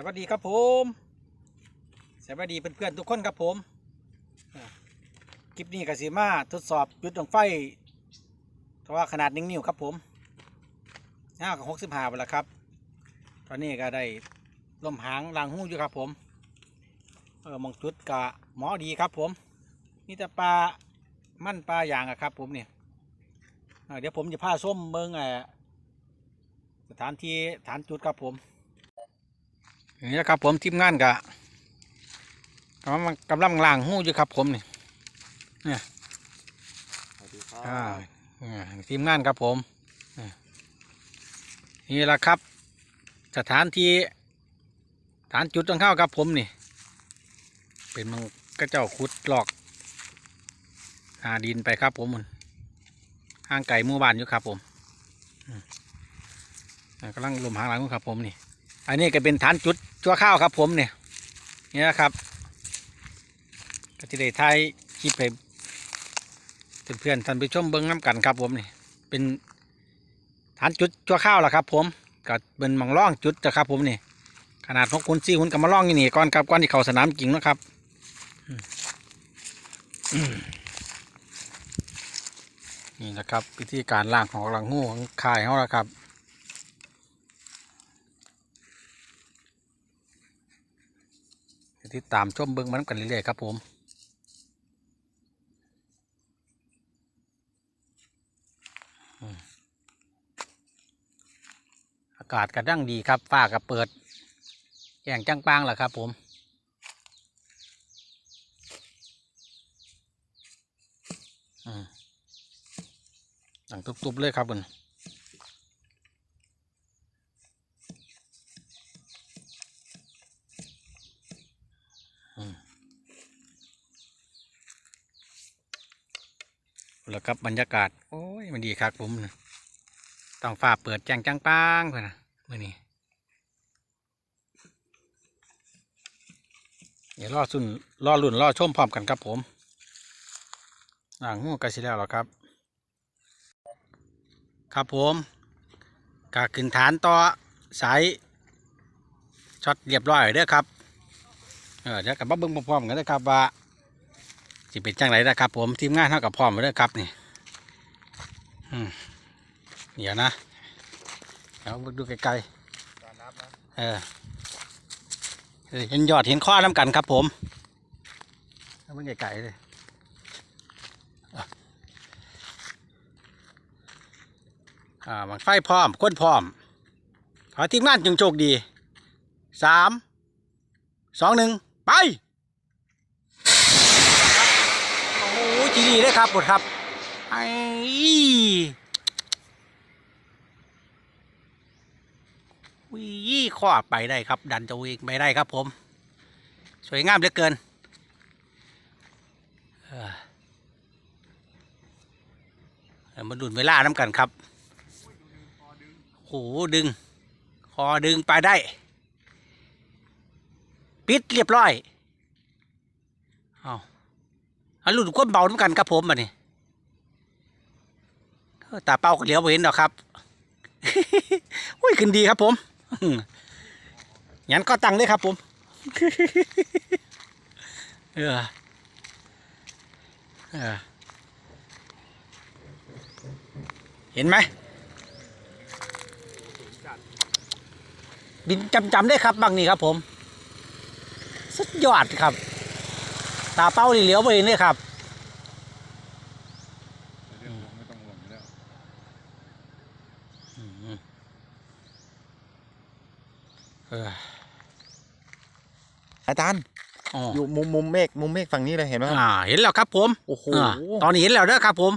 สวัสดีครับผม สวัสดีเพื่อนๆทุกคนครับผม คลิปนี้กสิมาทดสอบจุดดวงไฟเพราะว่าขนาดหนึ่งนิ้วครับผมห้ากับหกสิบห้าไปแล้วครับ ตอนนี้ก็ได้ลมหางลางหูอยู่ครับผม เออมองจุดกะหมอดีครับผมนี่แต่ปลามั่นปลาอย่างอะครับผมเนี่ยเดี๋ยวผมจะพาส้มเบิ้งไอสถานที่ฐานจุดครับผม นี่นะครับผมทีมงานกะกำลังกำลังล้างหูอยู่ครับผมนี่สวัสดีครัอ่าบอ่าทีมงานครับผมอ่านี่แหละครับ สถานที่ฐานจุดต้องเข้าครับผมนี่ เป็นมังก็เจ้าขุดหลอกหาดินไปครับผมมันห่างไก่หมู่บ้านอยู่ครับผมอืมอ่ากำลังลมหางหลังอยู่ครับผมนี่ อันนี้ก็เป็นฐานจุดชั่วข้าวครับ ผมเนี่ยนี่นะครับก็จะได้ทายคลิปให้เพื่อนๆท่านผู้ชมเบิ้งน้ำกันครับ ผมนี่เป็นฐานจุดชั่วข้าวล่ะครับ ผมก็เป็นหมองล่องจุดนะครับ ผมนี่ขนาดหกคนสี่คนกับมาล่องอยู่นี่ก่อนครับก่อนที่เขาสนามจริงนะครับนี่นะครับวิธีการล่างของหลังงูของคายเขาละครับ ติดตามชมเบิ้งมันกันเรื่อยๆครับผมอากาศกระดั้งดีครับฟ้าก็เปิดแจ้งจ้างปางแหละครับผมอืมดังตุบๆเลยครับคุณ แล้วครับบรรยากาศ โอ้ย มันดีครับผมต้องฟ้าเปิดแจ้งจ้างปางเพื่อนนะมื่อนี้เดี๋ยวรอสุ่นรอลุ่นรอชมพร้อมกันครับผมอ่างงูกระสิแล้วเหรอครับ ครับผมกาขึ้นฐานต่อสายช็อตเรียบร้อยเด้อครับ เออเดี๋ยวกับมาเบิ้งพร้อมๆกันนะครับว่า สิเป็นจังไรนะครับ ผมทีมงานเท่ากับพร้อมมาเด้อครับนี่เดี๋ยวนะเดี๋ยวดูไกลการนับนะๆเออเห็นยอดเห็นข้อน้ำกันครับ ผมเอาเบิ้งไกลๆเลยอ่ามันไฟพร้อมคนพร้อมขอทีมงานจงโชคดีสามสองหนึ่งไป โอ้ โหจีดีเลยครับหมดครับไอ้วิข้อไปได้ครับ ดันจะวิ่งไปได้ครับผม สวยงามเหลือเกินเออมาดุนเวลาน้ำกันครับโอ้โหดึง คอดึงไปได้ ปิดเรียบร้อย อันรุ่นก้นเบาเหมือนกันครับผมบัดนี้เออตาเป้าก็เหลียวเห็นดอกครับอุ้ยขึ้นดีครับผมงั้นก็ตังเลยครับผมเออเออเห็นไหมบินจำจำๆได้ครับบางนี่ครับผม สุดยอดครับ ตาเป้านี่เหลียวไปเลยครับเรื่องผมไม่ต้องห่วงอยู่แล้วเอออาจารย์อ๋ออยู่มุมมุมเมฆมุมเมฆฝั่งนี้เลยเห็นไหมครับอ่า เห็นแล้วครับผมโอ้โหอ่าตอนนี้เห็นแล้วเด้อครับ ผม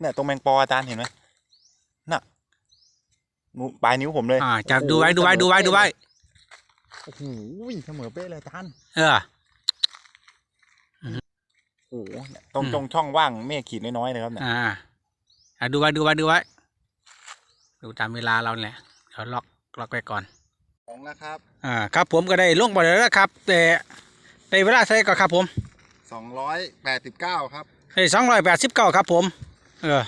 เนี่ยตรงแมงปออาจารย์เห็นไหมน่ะมุมปลายนิ้วผมเลยอ่าจะดูไว้ดูไว้ดูไว้ดูไว้โอ้โหเสมอเป๊ะเลยอาจารย์ เออ โอ้โหเนี่ยตรงอืม ตรงช่องว่างเมฆขีดน้อยๆเลยครับเนี่ยอ่าอ่าดูไว้ดูไว้ดูไว้ ดูตามเวลาเราเนี่ยเดี๋ยวล็อกล็อกไว้ก่อน สองแล้วครับอ่าครับผมก็ได้ลงไปแล้วนะครับ แต่ในเวลาใช้ก็ครับผมสองร้อยแปดสิบเก้าครับได้สองร้อยแปดสิบเก้าครับผม เออ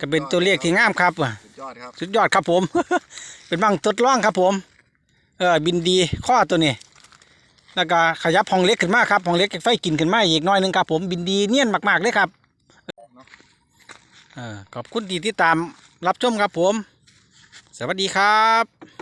ก็เป็นตัวเลขที่งามครับอะสุดยอดครับ สุดยอดครับผม เป็นบังทดลองครับผม เออบินดีข้อตัวนี้ แล้วก็ขยับห้องเล็กขึ้นมาครับห้องเล็กไฟกินขึ้นมาอีกน้อยหนึงครับผมบินดีเนียนมากๆเลยครับขอบคุณที่ติดตามรับชมครับผม สวัสดีครับ